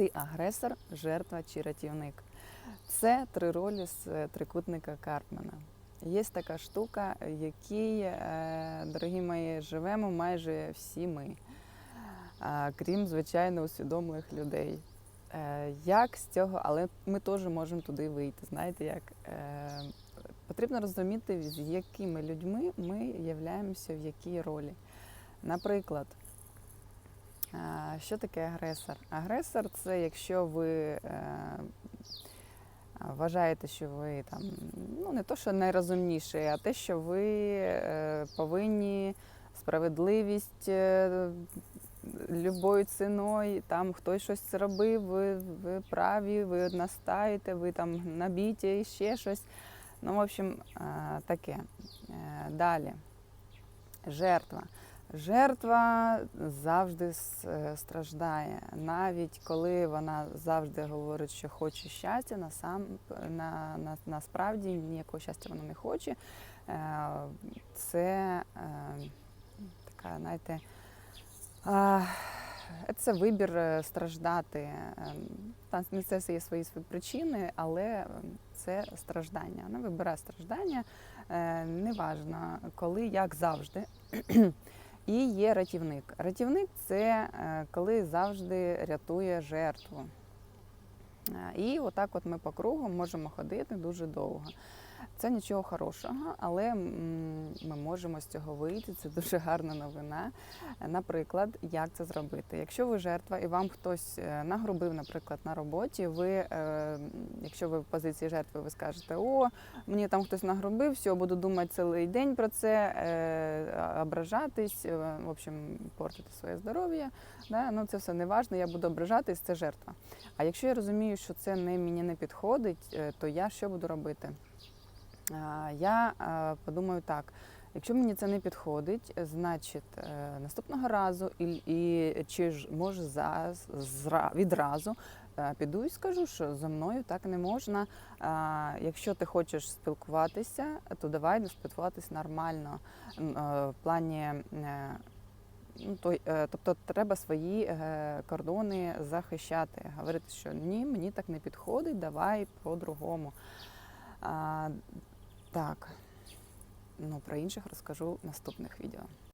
Ти агресор, жертва чи рятівник. Це три ролі з е, трикутника Карпмана. Є така штука, в якій, е, дорогі мої, живемо майже всі ми, крім, звичайно, усвідомлених людей. Е, Як з цього, але ми теж можемо туди вийти. Знаєте як? Е, Потрібно розуміти, з якими людьми ми являємося в якій ролі. Наприклад, Що таке агресор? Агресор це якщо ви е, вважаєте, що ви там ну не то, що найрозумніший, а те, що ви е, повинні справедливість е, любою ціною, там хтось щось робив, ви, ви праві, ви настаєте, ви там набіті, ще щось. Ну, в общем, таке. Далі. Жертва. Жертва завжди е, страждає, навіть коли вона завжди говорить, що хоче щастя, насам, на, на, насправді ніякого щастя вона не хоче. Е, Це е, така, знаєте, це вибір страждати. Там на це все є свої причини, але це страждання. Вона вибирає страждання, неважно коли, як завжди. І є рятівник. Рятівник це е, коли завжди рятує жертву. Е, І отак от ми по кругу можемо ходити дуже довго. Це нічого хорошого, але ми можемо з цього вийти. Це дуже гарна новина. Наприклад, як це зробити? Якщо ви жертва і вам хтось е, нагрубив, наприклад, на роботі, ви, е, якщо ви в позиції жертви, ви скажете, о, мені там хтось нагрубив, все, буду думати цілий день про це, е, ображатись, в общем, портити своє здоров'я. Да? Ну, це все не важно, я буду ображатись, це жертва. А якщо я розумію, що це не, мені не підходить, то я що буду робити? А, Я е, подумаю так. Якщо мені це не підходить, значить е, наступного разу і, і чи ж може зараз зра- відразу е, піду і скажу, що зі мною так не можна. Якщо ти хочеш спілкуватися, то давай спілкуватися нормально е, в плані. е, Ну, то, е, тобто треба свої е, кордони захищати, говорити, що ні, мені так не підходить, давай по-другому. Так, ну про інших розкажу в наступних відео.